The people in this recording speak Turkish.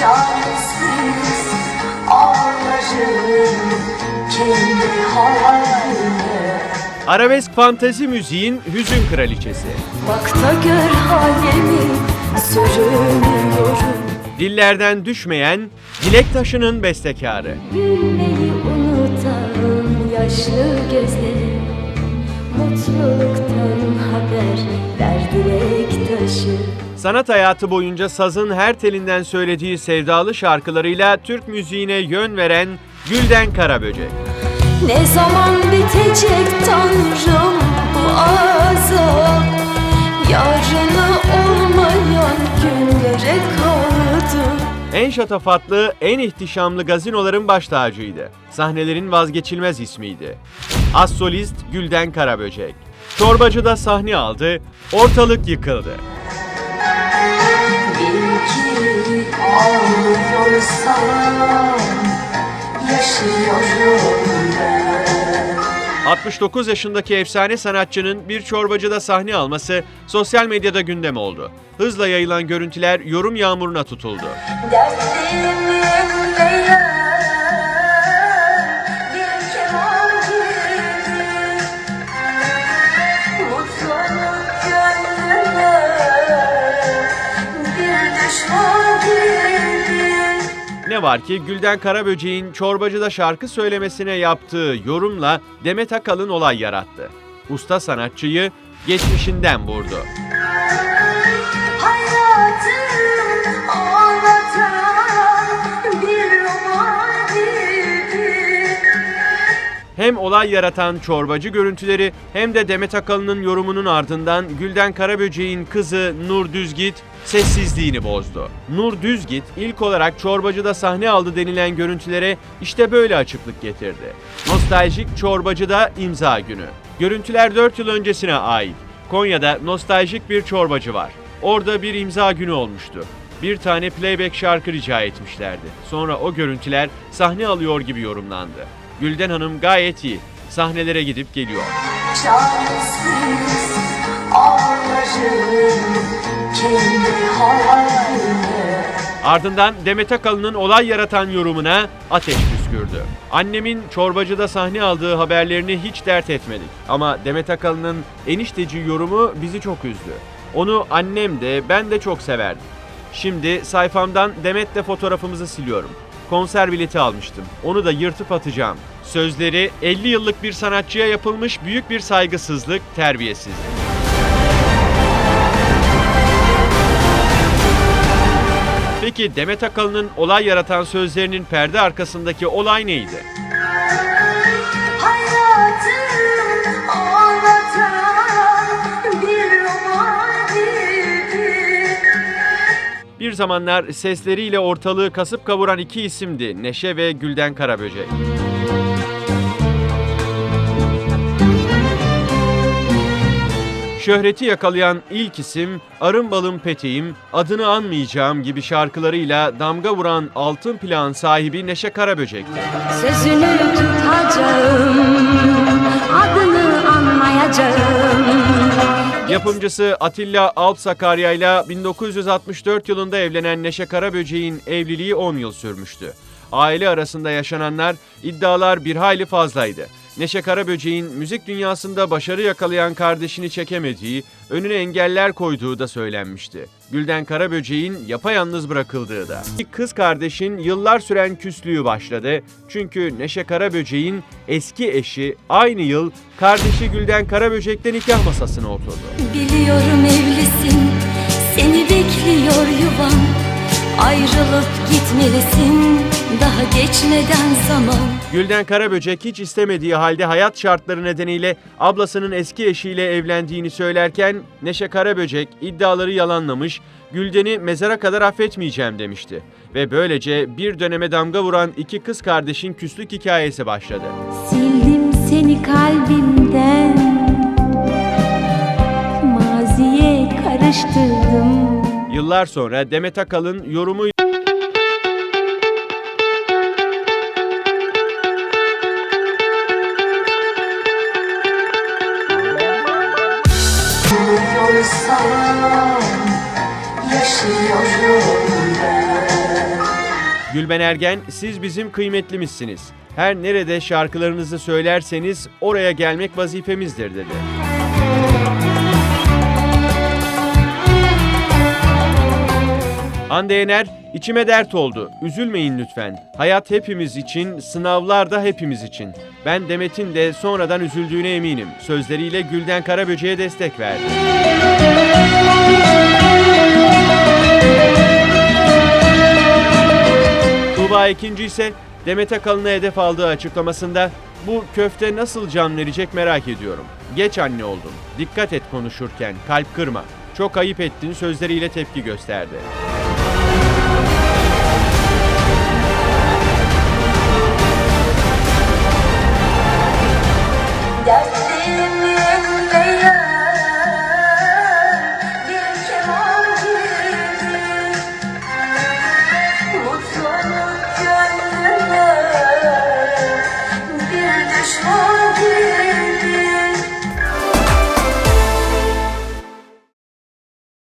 Çaresiz ağlarım kendi haline Arabesk fantezi müziğin hüzün kraliçesi. Bak da gör halimi sürünüyorum Dillerden düşmeyen Dilek Taşı'nın bestekarı. Gülmeyi unutan yaşlı gözlerim Mutluluktan haber ver dilek taşı Sanat hayatı boyunca sazın her telinden söylediği sevdalı şarkılarıyla Türk müziğine yön veren Gülden Karaböcek. Ne zaman bitecek tanrım bu azap Yarını olmayan günlere kaldı En şatafatlı, en ihtişamlı gazinoların baş tacıydı. Sahnelerin vazgeçilmez ismiydi. Az solist Gülden Karaböcek. Çorbacı'da sahne aldı, ortalık yıkıldı. Ağlıyorsam yaşıyorum ben 69 yaşındaki efsane sanatçının bir çorbacıda sahne alması sosyal medyada gündem oldu. Hızla yayılan görüntüler yorum yağmuruna tutuldu. Dertlerimin Var ki Gülden Karaböcek'in çorbacıda şarkı söylemesine yaptığı yorumla Demet Akalın olay yarattı. Usta sanatçıyı geçmişinden vurdu. Hem olay yaratan çorbacı görüntüleri hem de Demet Akalın'ın yorumunun ardından Gülden Karaböcek'in kızı Nur Düzgit sessizliğini bozdu. Nur Düzgit ilk olarak çorbacıda sahne aldı denilen görüntülere işte böyle açıklık getirdi. Nostaljik çorbacıda imza günü. Görüntüler 4 yıl öncesine ait. Konya'da nostaljik bir çorbacı var. Orada bir imza günü olmuştu. Bir tane playback şarkı rica etmişlerdi. Sonra o görüntüler sahne alıyor gibi yorumlandı. Gülden Hanım gayet iyi. Sahnelere gidip geliyor. Ardından Demet Akalın'ın olay yaratan yorumuna ateş püskürdü. Annemin çorbacıda sahne aldığı haberlerini hiç dert etmedik. Ama Demet Akalın'ın enişteci yorumu bizi çok üzdü. Onu annem de ben de çok severdim. Şimdi sayfamdan Demet'le fotoğrafımızı siliyorum. Konser bileti almıştım. Onu da yırtıp atacağım. Sözleri 50 yıllık bir sanatçıya yapılmış büyük bir saygısızlık, terbiyesizlik. Peki Demet Akalın'ın olay yaratan sözlerinin perde arkasındaki olay neydi? Zamanlar sesleriyle ortalığı kasıp kavuran iki isimdi Neşe ve Gülden Karaböcek. Şöhreti yakalayan ilk isim Arın Balım Peteğim, Adını Anmayacağım gibi şarkılarıyla damga vuran altın plan sahibi Neşe Karaböcek'ti. Sözünü tutacağım Adını anmayacağım Yapımcısı Atilla Alp Sakarya ile 1964 yılında evlenen Neşe Karaböcek'in evliliği 10 yıl sürmüştü. Aile arasında yaşananlar, iddialar bir hayli fazlaydı. Neşe Karaböcek'in müzik dünyasında başarı yakalayan kardeşini çekemediği, önüne engeller koyduğu da söylenmişti. Gülden Karaböcek'in yapayalnız bırakıldığı da. Kız kardeşin yıllar süren küslüğü başladı. Çünkü Neşe Karaböcek'in eski eşi aynı yıl kardeşi Gülden Karaböcek'te nikah masasına oturdu. Biliyorum evlisin Seni bekliyor yuvan Ayrılıp gitmelisin Daha geçmeden zaman Gülden Karaböcek hiç istemediği halde hayat şartları nedeniyle ablasının eski eşiyle evlendiğini söylerken Neşe Karaböcek iddiaları yalanlamış, Gülden'i mezara kadar affetmeyeceğim demişti. Ve böylece bir döneme damga vuran iki kız kardeşin küslük hikayesi başladı. Sildim seni kalbimden Maziye karıştırdım Yıllar sonra Demet Akalın yorumu Gülben Ergen, siz bizim kıymetlimizsiniz. Her nerede şarkılarınızı söylerseniz oraya gelmek vazifemizdir dedi. Hande Yener, içime dert oldu. Üzülmeyin lütfen. Hayat hepimiz için, sınavlar da hepimiz için. Ben Demet'in de sonradan üzüldüğüne eminim. Sözleriyle Gülden Karaböcek'e destek verdi. İkinci ise Demet Akalın'a hedef aldığı açıklamasında bu köfte nasıl can verecek merak ediyorum. Geç anne oldun. Dikkat et konuşurken, kalp kırma. Çok ayıp ettin sözleriyle tepki gösterdi.